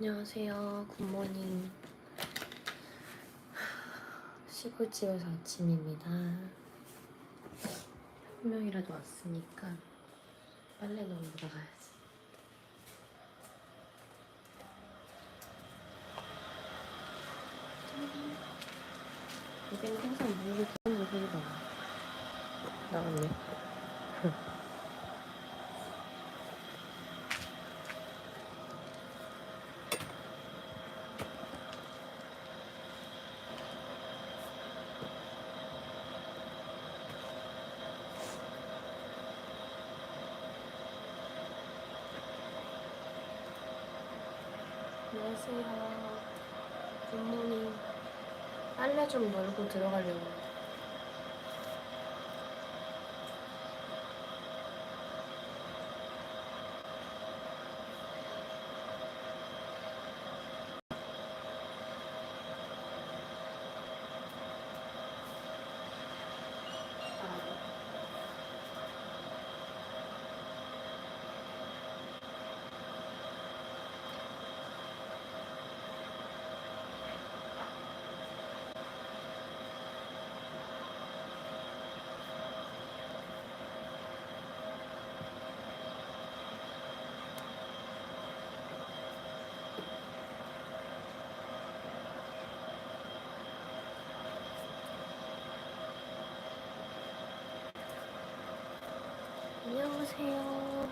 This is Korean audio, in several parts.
안녕하세요. 굿모닝. 시골집에서 아침입니다. 한 명이라도 왔으니까 빨래 넣으러 나가야지. 여기는 항상 물이 그런 소리가 나. 나갔네. 안녕하세요. 굿모닝. 빨래 좀 널고 들어가려고. 안녕하세요.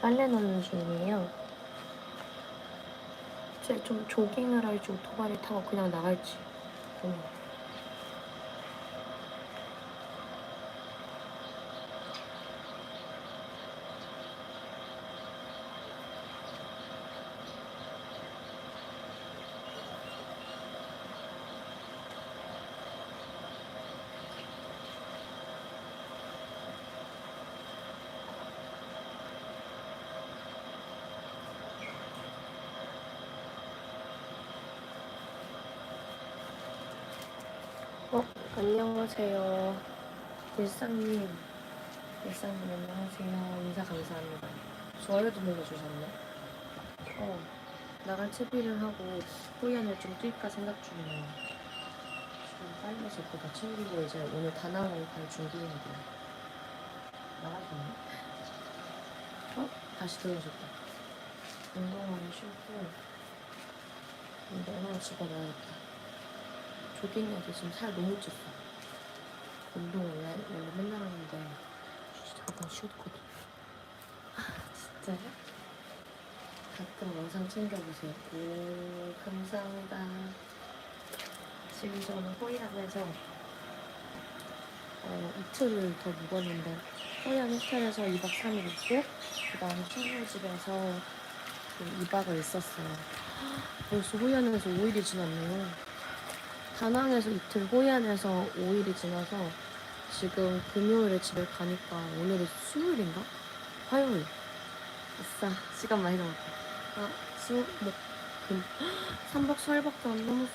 빨래 넣는 중이에요. 이제 좀 조깅을 할지 오토바이 타고 그냥 나갈지 고민. 어, 안녕하세요. 일상님. 일상님, 안녕하세요. 인사 감사합니다. 좋아요도 눌러주셨네. 어, 나갈 채비를 하고 후연을 좀 뛸까 생각 중이에요. 지금 빨리 제거 다 챙기고 이제 오늘 다낭을 갈 준비해야 돼요. 나가겠네. 어? 다시 들어오셨다. 운동화를 신고 운동화 집어넣어야겠다. 조깅해도 지금 살 너무 쪘어. 운동 원래, 원래 맨날 하는데 잠깐 쉬었거든. 아 진짜요? 가끔 영상 챙겨보세요. 오 감사합니다. 지금 저는 호이안에서 어, 이틀을 더 묵었는데 호이안 호텔에서 2박 3일 있고 그 다음에 친구 집에서 그 2박을 있었어요. 벌써 호이안에서 5일이 지났네요. 다낭에서 이틀, 호이안에서 5일이 지나서 지금 금요일에 집에 가니까 오늘이 수요일인가? 화요일. 아싸, 시간 많이 남았다. 아, 수, 목, 금. 3박 4일밖에 안 남았어.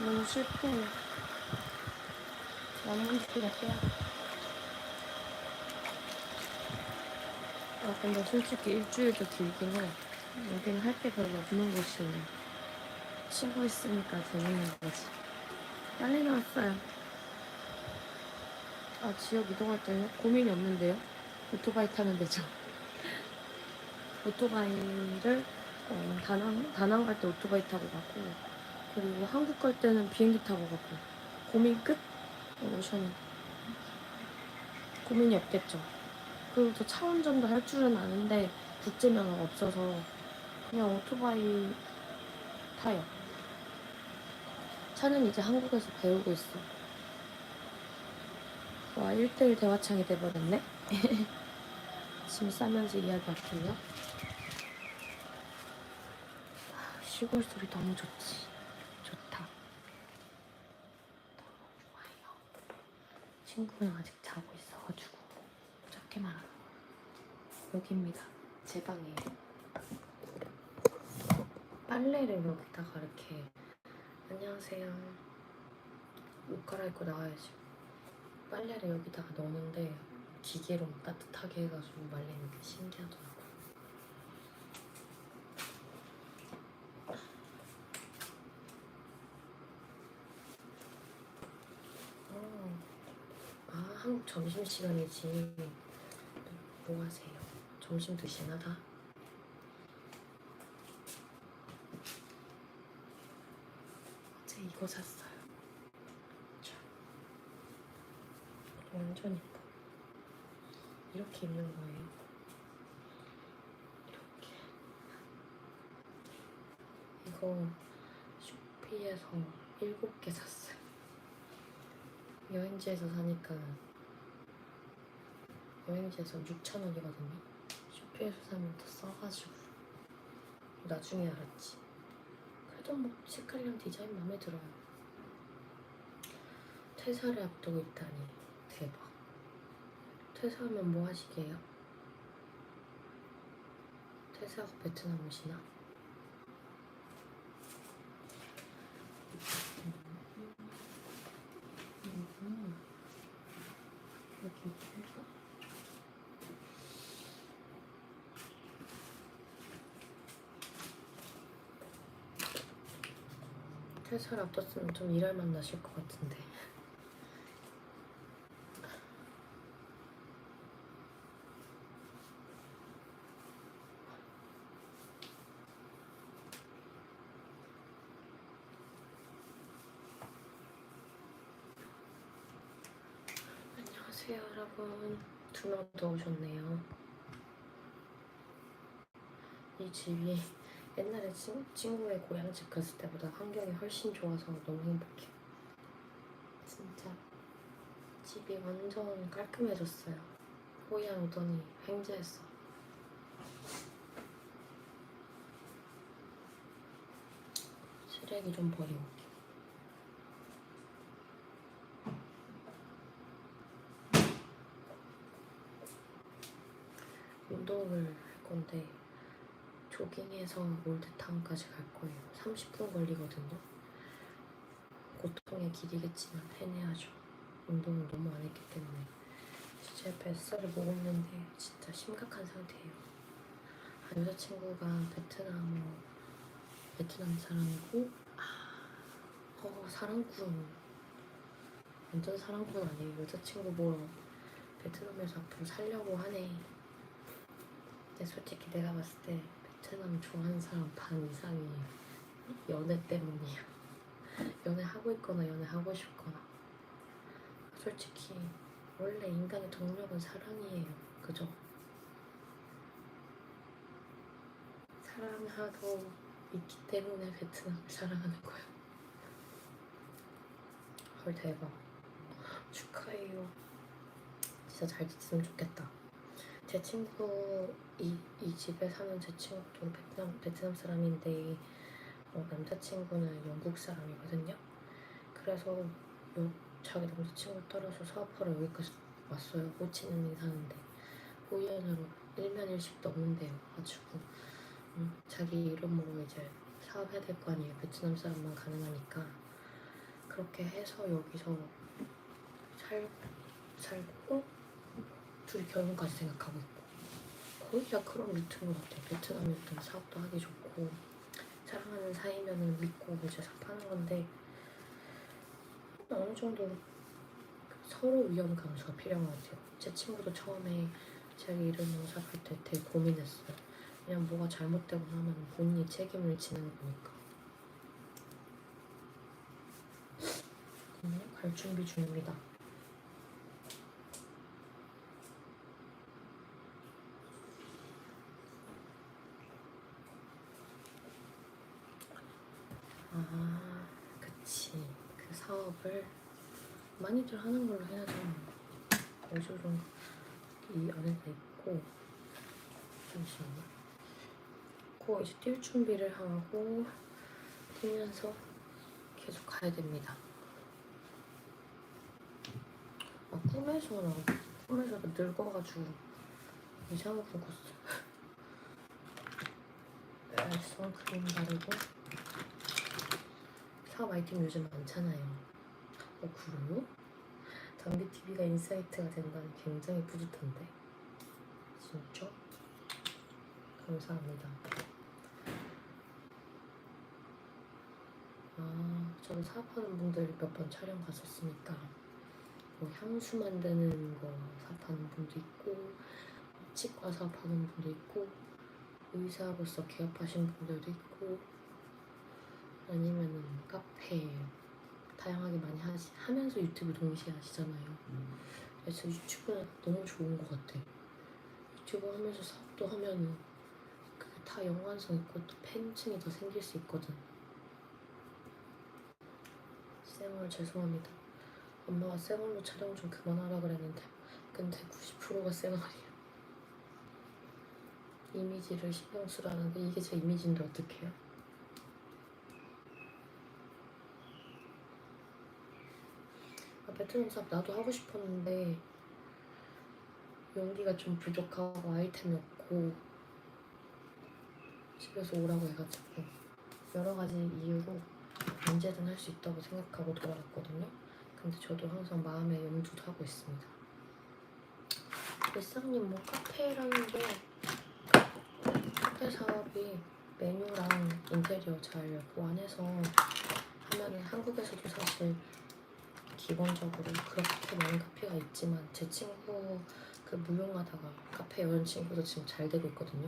너무 슬퍼. 남은 기가 빼야 아, 근데 솔직히 일주일도 길긴 해. 여긴 할게 별로 없는 곳이네. 쉬고 있으니까 재밌는 거지. 빨리 나왔어요. 아, 지역 이동할 때 고민이 없는데요? 오토바이 타면 되죠. 오토바이를 어, 다낭, 다낭 갈 때 오토바이 타고 가고, 그리고 한국 갈 때는 비행기 타고 가고, 고민 끝? 어, 오션이. 고민이 없겠죠. 그리고 저 차 운전도 할 줄은 아는데, 국제면허가 없어서, 그냥 오토바이 타요. 차는 이제 한국에서 배우고 있어. 와, 1대1 대화창이 돼버렸네? 짐 싸면서 이야기할게요. 아, 시골 소리 너무 좋지. 좋다. 너무 좋아요. 친구는 아직 자고 있어가지고 작게만 하고. 여기입니다. 제 방이에요. 빨래를 여기다가 이렇게 안녕하세요. 옷 갈아입고 나와야지. 빨래를 여기다가 넣는데 기계로 따뜻하게 해가지고 말리는 게 신기하더라고. 어. 아, 한국 점심시간이지. 뭐 하세요? 점심 드시나 다? 이거 샀어요. 자, 완전 이뻐 이렇게 입는 거예요. 이렇게. 이거 쇼피에서 7개 샀어요. 여행지에서 사니까 여행지에서 6,000원이거든요. 쇼피에서 사면 더 싸가지고 나중에 알았지. 뭐 색깔이랑 디자인 마음에 들어요. 퇴사를 앞두고 있다니 대박. 퇴사하면 뭐 하시게요? 퇴사하고 베트남 오시나? 음. 이렇게 해서 퇴사를 앞뒀으면 좀 일할 맛 나실 것 같은데. 안녕하세요 여러분. 두명더 오셨네요? 이 집이 옛날에 친, 친구의 고향 집 갔을 때보다 환경이 훨씬 좋아서 너무 행복해. 진짜 집이 완전 깔끔해졌어요. 호이안 오더니 횡재했어. 쓰레기 좀 버리고 올게. 운동을 할 건데 조깅해서 올드타운까지 갈 거예요. 30분 걸리거든요. 고통의 길이겠지만 해내야죠. 운동을 너무 안 했기 때문에 제 뱃살을 먹었는데 진짜 심각한 상태예요. 아, 여자친구가 베트남 베트남 사람이고 아, 어, 사랑꾼 완전 사랑꾼 아니에요. 여자친구 보러 베트남에서 앞으로 살려고 하네. 근데 솔직히 내가 봤을 때 베트남 좋아하는 사람 반 이상이 연애 때문이야. 연애 하고 있거나 연애 하고 싶거나. 솔직히 원래 인간의 동력은 사랑이에요. 그죠? 사랑하고 있기 때문에 베트남을 사랑하는 거예요. 헐 대박. 축하해요. 진짜 잘 됐으면 좋겠다. 제 친구 이, 이 집에 사는 제 친구도 베트남 베트남 사람인데 어, 남자친구는 영국 사람이거든요. 그래서 요, 자기 남자친구 따라서 사업하러 여기까지 왔어요. 호치민에 사는데 우연으로 일면일식도 없는데요. 가지고 음, 자기 이름으로 이제 사업해야 될 거 아니에요. 베트남 사람만 가능하니까 그렇게 해서 여기서 살 살고 둘이 결혼까지 생각하고 있고 거의 다 그런 루트인 것 같아요. 베트남이 어떤 사업도 하기 좋고 사랑하는 사이면은 믿고 이제 사업하는 건데 어느 정도 서로 위험 감수가 필요한 것 같아요. 제 친구도 처음에 자기 이름으로 사업할 때 되게 고민했어요. 그냥 뭐가 잘못되고 나면 본인이 책임을 지는 거니까. 갈 준비 중입니다. 아, 그치. 그 사업을 많이들 하는 걸로 해야죠. 어조좀 이 안에다 있고 잠시만요. 고 이제 뛸 준비를 하고 뛰면서 계속 가야 됩니다. 아, 꿈에서는 꿈에서도 늙어가지고 이상한 꿈 꿨어. 네, 선크림 바르고 사업 아이템 요즘 많잖아요. 어, 그래요? 담비 TV가 인사이트가 된다니 굉장히 뿌듯한데. 진짜? 감사합니다. 아, 저도 사업하는 분들 몇 번 촬영 갔었으니까 뭐 향수 만드는 거 사업하는 분도 있고 치과 사업하는 분도 있고 의사로서 개업하신 분들도 있고 아니면은 카페 다양하게 많이 하시, 하면서 유튜브 동시에 하시잖아요. 그래서 유튜브는 너무 좋은 것 같아. 유튜브 하면서 사업도 하면은 그게 다 연관성 있고 또 팬층이 더 생길 수 있거든. 쌩얼 죄송합니다. 엄마가 쌩얼로 촬영 좀 그만하라 그랬는데 근데 90%가 쌩얼이야. 이미지를 신경 쓰라는 데 이게 제 이미지인데 어떡해요? 아, 베트남 사업 나도 하고 싶었는데 용기가 좀 부족하고 아이템이 없고 집에서 오라고 해가지고 여러 가지 이유로 언제든 할 수 있다고 생각하고 돌아갔거든요. 근데 저도 항상 마음에 염두도 하고 있습니다. 일상님 뭐 카페라는 게 카페 사업이 메뉴랑 인테리어 잘 보완해서 하면은 한국에서도 사실 기본적으로 그렇게 많은 카페가 있지만 제 친구 그 무용하다가 카페 여는 친구도 지금 잘 되고 있거든요.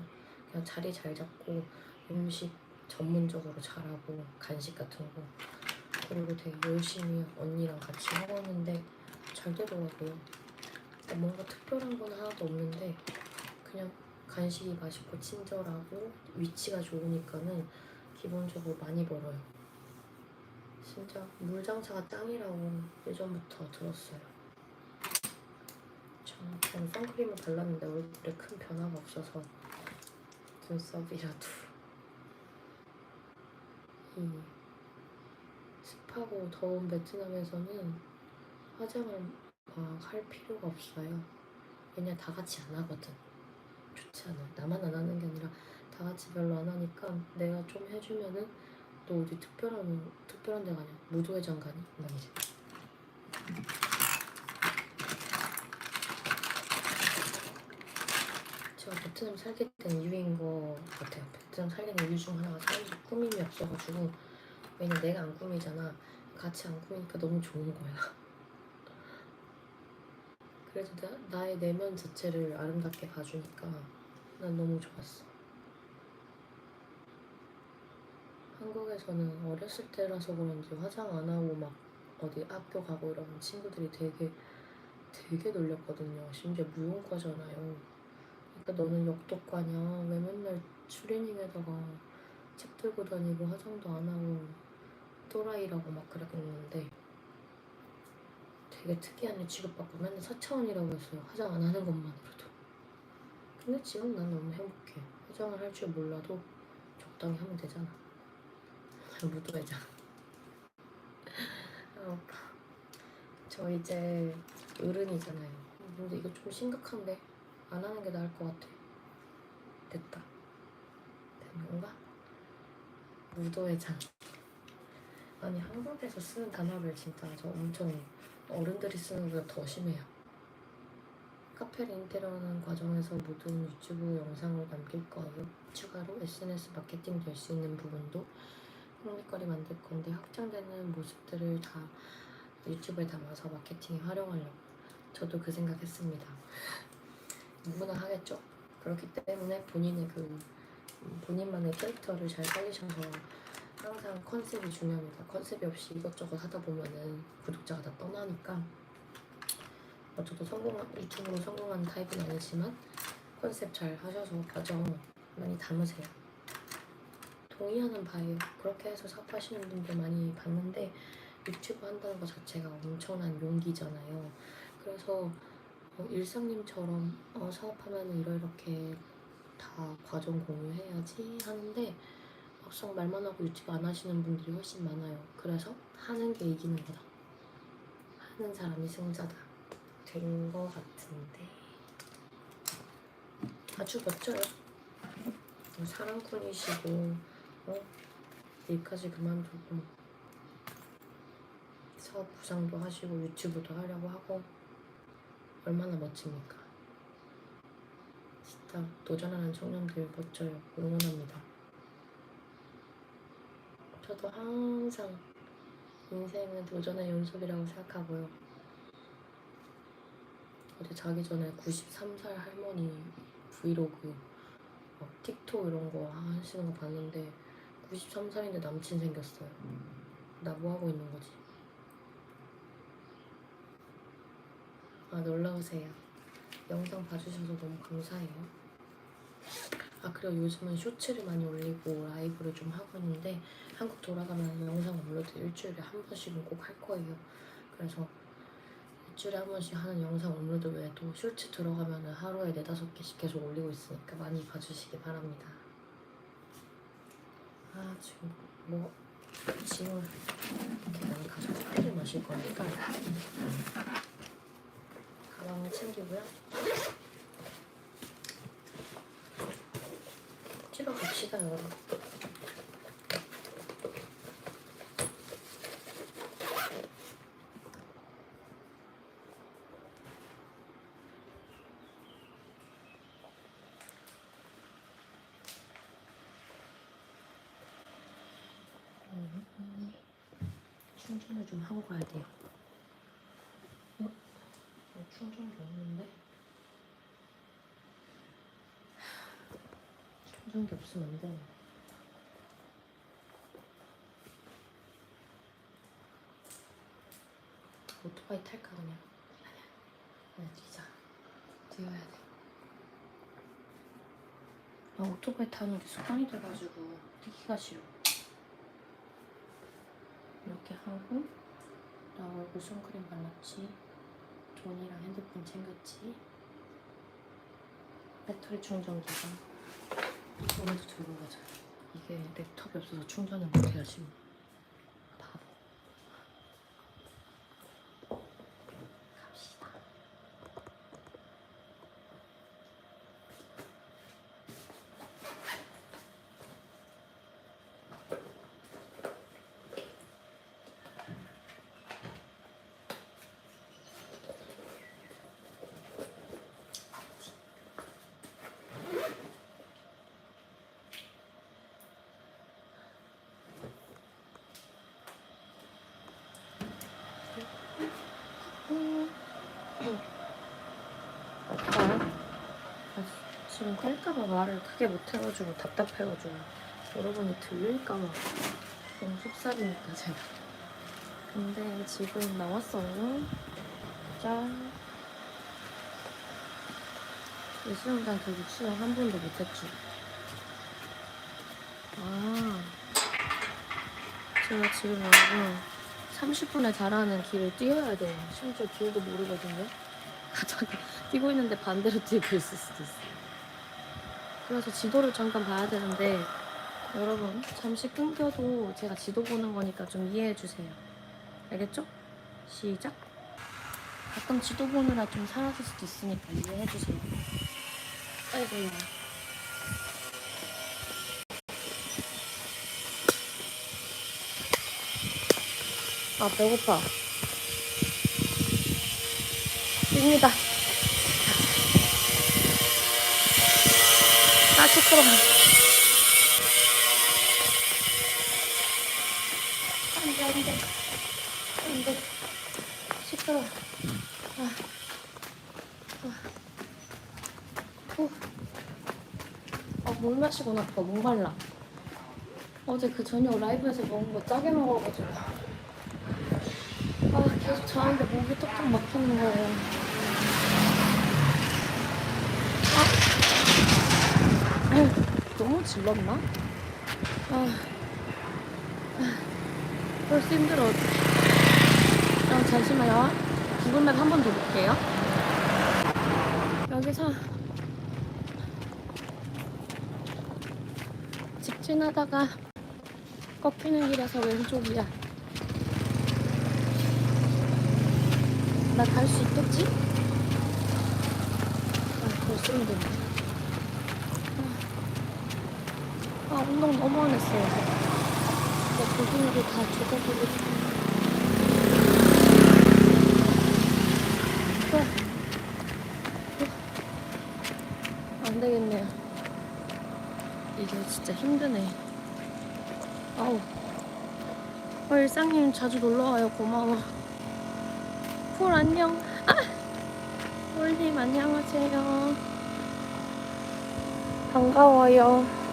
그냥 자리 잘 잡고 음식 전문적으로 잘하고 간식 같은 거 그리고 되게 열심히 언니랑 같이 하고 있는데 잘 되더라고요. 뭔가 특별한 건 하나도 없는데 그냥 간식이 맛있고 친절하고 위치가 좋으니까는 기본적으로 많이 벌어요. 진짜 물장사가 짱이라고 예전부터 들었어요. 전, 저는 선크림을 발랐는데 얼굴에 큰 변화가 없어서 눈썹이라도 이 습하고 더운 베트남에서는 화장을 막 할 필요가 없어요. 왜냐 다 같이 안 하거든. 좋지 않아. 나만 안 하는 게 아니라 다 같이 별로 안 하니까 내가 좀 해주면은 너 어디 특별한 특별한 데 가냐? 무도회장? 막 이래. 제가 베트남 살게 된 이유인 것 같아요. 베트남 된 이유 중 하나가 사람들이 꾸밈이 없어가지고 왜냐 내가 안 꾸미잖아. 같이 안 꾸미니까 너무 좋은 거야. 그래서 나, 나의 내면 자체를 아름답게 봐주니까 난 너무 좋았어. 한국에서는 어렸을 때라서 그런지 화장 안 하고 막 어디 학교 가고 이러면 친구들이 되게 되게 놀렸거든요. 심지어 무용과잖아요. 그러니까 너는 역독과냐? 왜 맨날 추리닝에다가 책 들고 다니고 화장도 안 하고 또라이라고 막 그랬는데 되게 특이한 애 취급받고 맨날 사차원이라고 했어요. 화장 안 하는 것만으로도. 근데 지금 난 너무 행복해. 화장을 할 줄 몰라도 적당히 하면 되잖아. 무도회장. 아. 저 이제 어른이잖아요. 근데 이거 좀 심각한데 안 하는 게 나을 것 같아. 됐다. 된 건가? 무도회장. 아니 한국에서 쓰는 단어를 진짜 저 엄청 어른들이 쓰는 것보다 더 심해요. 카페를 인테리어하는 과정에서 모든 유튜브 영상을 남길 거예요. 추가로 SNS 마케팅 될 수 있는 부분도 흥미거리 만들 건데 확장되는 모습들을 다 유튜브에 담아서 마케팅에 활용하려고 저도 그 생각했습니다. 누구나 하겠죠. 그렇기 때문에 본인의 그 음, 본인만의 캐릭터를 잘 살리셔서 항상 컨셉이 중요합니다. 컨셉이 없이 이것저것 하다 보면은 구독자가 다 떠나니까 어, 저도 성공한 유튜브로 성공하는 타입은 아니지만 컨셉 잘 하셔서 과정 많이 담으세요. 동의하는 바예요. 그렇게 해서 사업하시는 분들 많이 봤는데 유튜브 한다는 것 자체가 엄청난 용기잖아요. 그래서 어, 일상님처럼 어, 사업하면 이러이렇게 다 과정 공유해야지 하는데 막상 말만 하고 유튜브 안 하시는 분들이 훨씬 많아요. 그래서 하는 게 이기는 거다. 하는 사람이 승자다. 된 거 같은데 아주 멋져요. 어, 사랑꾼이시고 어? 일까지 그만두고 사업 부상도 하시고 유튜브도 하려고 하고 얼마나 멋집니까? 진짜 도전하는 청년들 멋져요. 응원합니다. 저도 항상 인생은 도전의 연속이라고 생각하고요. 어제 자기 전에 93살 할머니 브이로그 막 틱톡 이런 거 하시는 거 봤는데 93살인데 남친 생겼어요. 나 뭐 하고 있는 거지? 아 놀러 오세요. 영상 봐주셔서 너무 감사해요. 아 그리고 요즘은 쇼츠를 많이 올리고 라이브를 좀 하고 있는데 한국 돌아가면 영상 업로드 일주일에 한 번씩은 꼭 할 거예요. 그래서 일주일에 한 번씩 하는 영상 업로드 외에도 쇼츠 들어가면 하루에 네다섯 개씩 계속 올리고 있으니까 많이 봐주시기 바랍니다. 아 지금 뭐 짐을 이렇게 가져서 커피 마실 거니까 가방을 챙기고요. 치러 갑시다 여러분. 음, 충전을 좀 하고 가야 돼요. 어? 어, 충전기 없는데? 충전기 없으면 안 돼. 오토바이 탈까 그냥? 그냥 뛰자. 뛰어야 돼. 아, 오토바이 타는 게 습관이 돼가지고 뛰기가 싫어. 이렇게 하고 나 얼굴 선크림 발랐지. 돈이랑 핸드폰 챙겼지. 배터리 충전기가 오늘도 들고 가자. 이게 랩톱이 없어서 충전을 못해야지 뭐. 바보 갑시다 아, 지금 할까봐 말을 크게 못해가지고 답답해가지고 여러분이 들릴까봐 너무 속삭이니까 제가. 근데 지금 나왔어요. 짠. 이 수영장 결국 수영 한 번도 못했죠. 아. 제가 지금 여러분 30분에 달하는 길을 뛰어야 돼요. 심지어 길도 모르거든요. 가다가 뛰고 있는데 반대로 뛰고 있을 수도 있어요. 그래서 지도를 잠깐 봐야 되는데 여러분 잠시 끊겨도 제가 지도 보는 거니까 좀 이해해 주세요. 알겠죠? 시작. 가끔 지도 보느라 좀 사라질 수도 있으니까 이해해 주세요. 아이고야. 아 배고파. 입니다. 아, 시끄러워. 안 돼, 안 돼. 안 돼. 시끄러워. 아. 아. 후. 아, 물 마시고 나니까 목말라. 어제 그 저녁 라이브에서 먹은 거 짜게 먹어가지고. 아, 계속 자는데 목이 톡톡 막히는 거예요. 너무 질렀나? 아, 아, 벌써 힘들어. 아, 잠시만요. 구글맵 한 번 더 볼게요. 여기서 직진하다가 꺾이는 길에서 왼쪽이야. 나 갈 수 있겠지? 아, 벌써 힘드네. 아, 운동 너무 안 했어요. 내 고근육이 다 죽어버리고 싶어. 또. 또. 안 되겠네요. 이게 진짜 힘드네. 아우. 어, 일상님 자주 놀러와요. 고마워. 폴 안녕. 아! 홀님 안녕하세요. 반가워요.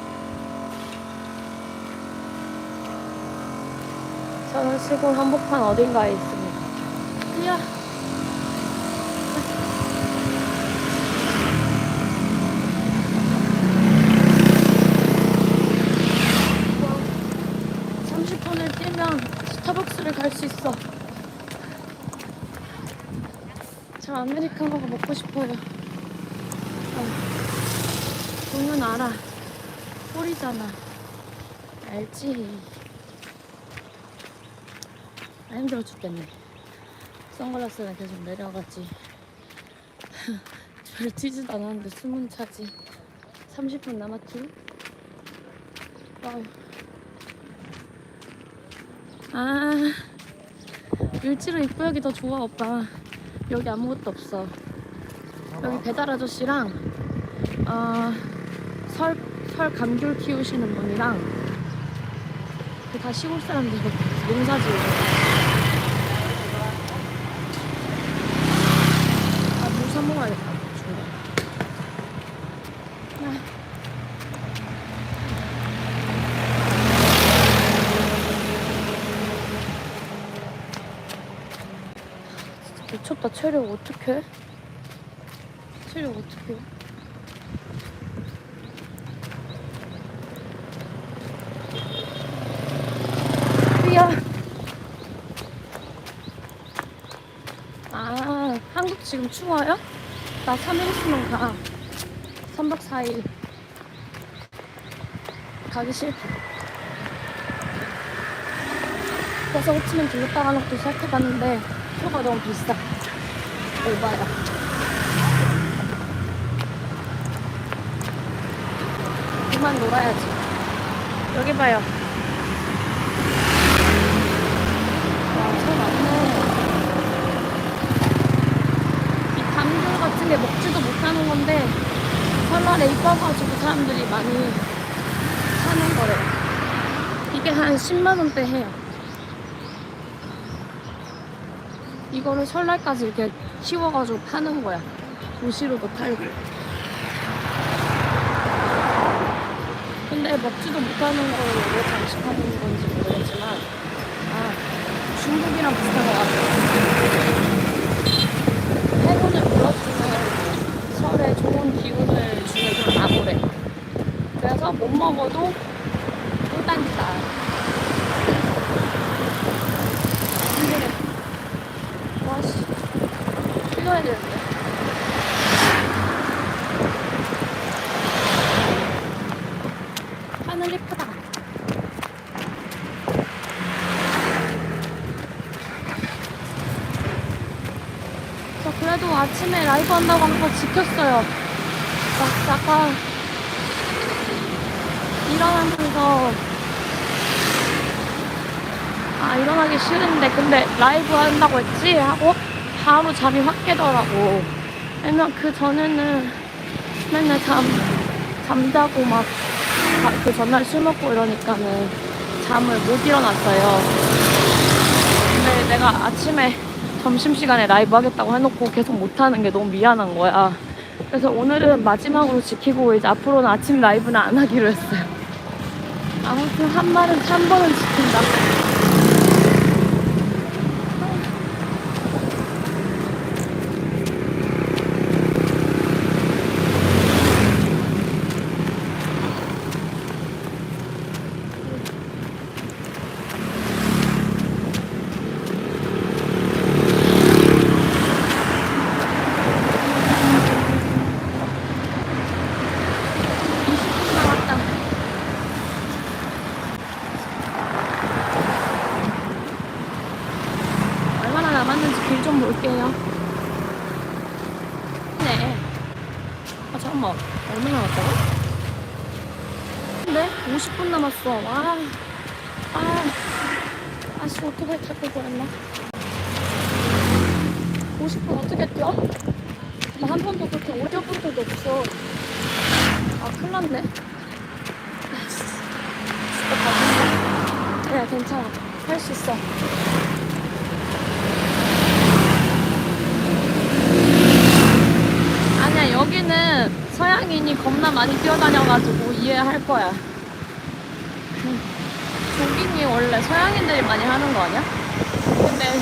저는 시골 한복판 어딘가에 있습니다. 이야. 와, 30분을 뛰면 스타벅스를 갈 수 있어. 저 아메리카노가 먹고 싶어요. 어. 동현 알아. 꿀이잖아. 알지? 아, 힘들어 죽겠네. 선글라스는 계속 내려가지. 별 튀지도 않았는데 숨은 차지. 30분 남았지? 와우. 아, 을지로 입구역이 더 좋아, 오빠. 여기 아무것도 없어. 여기 배달 아저씨랑, 어, 설, 설 감귤 키우시는 분이랑, 그다 시골 사람들 농사 지으고 아, 물 사먹어야겠다. 중간. 아. 진짜 미쳤다. 체력 어떡해? 체력 어떡해? 야 아, 한국 지금 추워요? 나 3일 있으면 가. 3박 4일. 가기 싫다. 그래서 호치민 들렸다가 놓고 생각해봤는데 표가 너무 비싸. 오바야. 그만 놀아야지. 여기 봐요. 와, 차 많네. 이 감귤 같은 게 먹지도 못하는 건데 설날에 이뻐가지고 사람들이 많이 사는 거래요. 이게 한 10만 원대 해요. 이거를 설날까지 이렇게 키워가지고 파는 거야. 도시로도 팔고. 근데 먹지도 못하는 거를 왜 장식하는 건지 모르겠지만, 아, 중국이랑 비슷한 것 같아요. 행운을 불어주는 설에 좋은 기운을 주는 그런 나무래. 그래서 못 먹어도 꿀단지다. 힘들어. 와씨, 뛰어야 되는데. 하늘 예쁘다. 저 그래도 아침에 라이브 한다고 한 거 지켰어요. 막 약간 일어나면서 아 일어나기 싫은데 근데 라이브 한다고 했지 하고 바로 잠이 확 깨더라고. 왜냐면 그 전에는 맨날 잠 잠자고 막 그 전날 술 먹고 이러니까는 잠을 못 일어났어요. 근데 내가 아침에 점심시간에 라이브 하겠다고 해놓고 계속 못하는 게 너무 미안한 거야. 그래서 오늘은 마지막으로 지키고 이제 앞으로는 아침 라이브는 안 하기로 했어요. 아무튼 한 말은 한 번은 지킨다. 나왔다. 얼마나 남았는지 길 좀 볼게요. 네. 아, 잠깐만. 얼마나 남았다고? 네? 50분 남았어. 와. 아. 아씨, 어떻게 자꾸 그랬나? 50분 어떻게 뛰어? 나한 번도 그렇게 오래 본 적이 없어. 아, 큰일 났네. 아, 진짜 가진다. 그래, 괜찮아. 할 수 있어. 많이 뛰어다녀가지고 이해할 거야. 조깅이 원래 서양인들이 많이 하는 거 아니야? 근데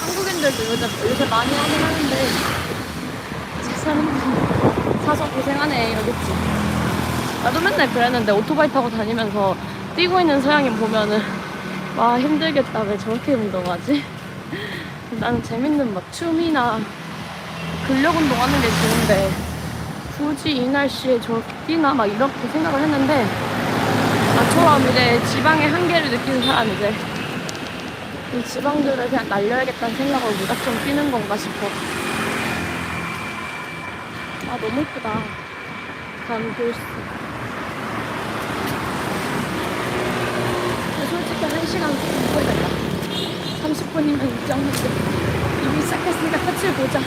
한국인들도 요새, 요새 많이 하긴 하는데 저 사람들 사서 고생하네 이러겠지. 나도 맨날 그랬는데 오토바이 타고 다니면서 뛰고 있는 서양인 보면은 와 힘들겠다 왜 저렇게 운동하지? 나는 재밌는 막 춤이나 근력 운동하는 게 좋은데 굳이 이 날씨에 저렇게 뛰나 막 이렇게 생각을 했는데 나처럼 이제 지방의 한계를 느끼는 사람 이제 이 지방들을 그냥 날려야겠다는 생각으로 무작정 뛰는 건가 싶어. 아 너무 예쁘다. 감 교수 근데 솔직히 한 시간 공부해야겠다 30분이면 입장했을 이미 시작했으니까 끝을 보자. 자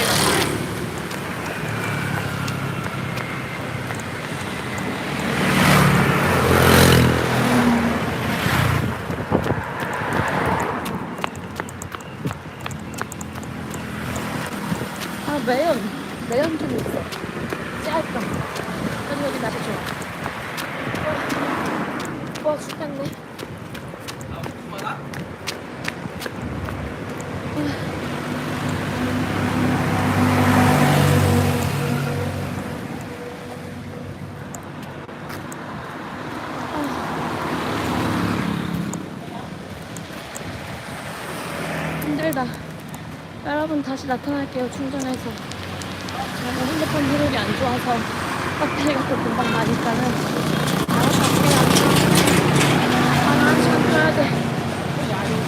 이거 아 매연 매연 좀 있어 짧다 그래도 여기 날이 좋아 와, 와 죽겠네 힘들다 여러분 다시 나타날게요 충전해서 저는 핸드폰 효율이 안 좋아서 배터리가 또 금방 나니까는 할게요 하나 한 시간 켜야 돼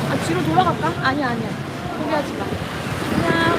아 뒤로 돌아갈까? 아니야 아니야 포기하지 마